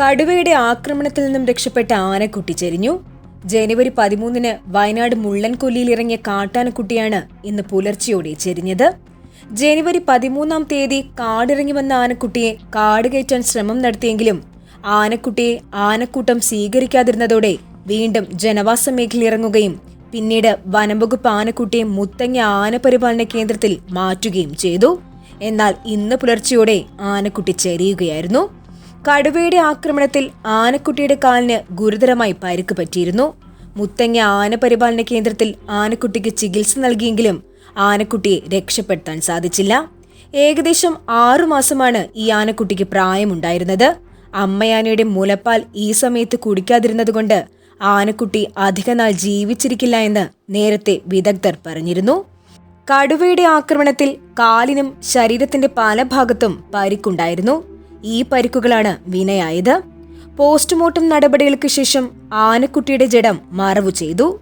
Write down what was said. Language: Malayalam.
കടുവയുടെ ആക്രമണത്തിൽ നിന്നും രക്ഷപ്പെട്ട ആനക്കുട്ടി ചെരിഞ്ഞു. ജനുവരി പതിമൂന്നിന് വയനാട് മുള്ളൻകൊല്ലിയിൽ ഇറങ്ങിയ കാട്ടാനക്കുട്ടിയാണ് ഇന്ന് പുലർച്ചെയോടെ ചെരിഞ്ഞത്. ജനുവരി പതിമൂന്നാം തീയതി കാടിറങ്ങി വന്ന ആനക്കുട്ടിയെ കാട് കയറ്റാൻ ശ്രമം നടത്തിയെങ്കിലും ആനക്കുട്ടിയെ ആനക്കൂട്ടം സ്വീകരിക്കാതിരുന്നതോടെ വീണ്ടും ജനവാസ മേഖല ഇറങ്ങുകയും പിന്നീട് വനംവകുപ്പ് ആനക്കുട്ടിയെ മുത്തങ്ങ ആനപരിപാലന കേന്ദ്രത്തിൽ മാറ്റുകയും ചെയ്തു. എന്നാൽ ഇന്ന് പുലർച്ചെയോടെ ആനക്കുട്ടി ചെരിയുകയായിരുന്നു. കടുവയുടെ ആക്രമണത്തിൽ ആനക്കുട്ടിയുടെ കാലിന് ഗുരുതരമായി പരിക്ക് പറ്റിയിരുന്നു. മുത്തങ്ങ ആനപരിപാലന കേന്ദ്രത്തിൽ ആനക്കുട്ടിക്ക് ചികിത്സ നൽകിയെങ്കിലും ആനക്കുട്ടിയെ രക്ഷപ്പെടുത്താൻ സാധിച്ചില്ല. ഏകദേശം ആറു മാസമാണ് ഈ ആനക്കുട്ടിക്ക് പ്രായമുണ്ടായിരുന്നത്. അമ്മയാനയുടെ മുലപ്പാൽ ഈ സമയത്ത് കുടിക്കാതിരുന്നതുകൊണ്ട് ആനക്കുട്ടി അധികനാൾ ജീവിച്ചിരിക്കില്ല എന്ന് നേരത്തെ വിദഗ്ധർ പറഞ്ഞിരുന്നു. കടുവയുടെ ആക്രമണത്തിൽ കാലിനും ശരീരത്തിന്റെ പല ഭാഗത്തും പരിക്കുണ്ടായിരുന്നു. ഈ പരിക്കുകളാണ് വിനയായത് പോസ്റ്റ്മോർട്ടം നടപടികൾക്ക് ശേഷം ആനക്കുട്ടിയുടെ ജഡം മറവു ചെയ്തു.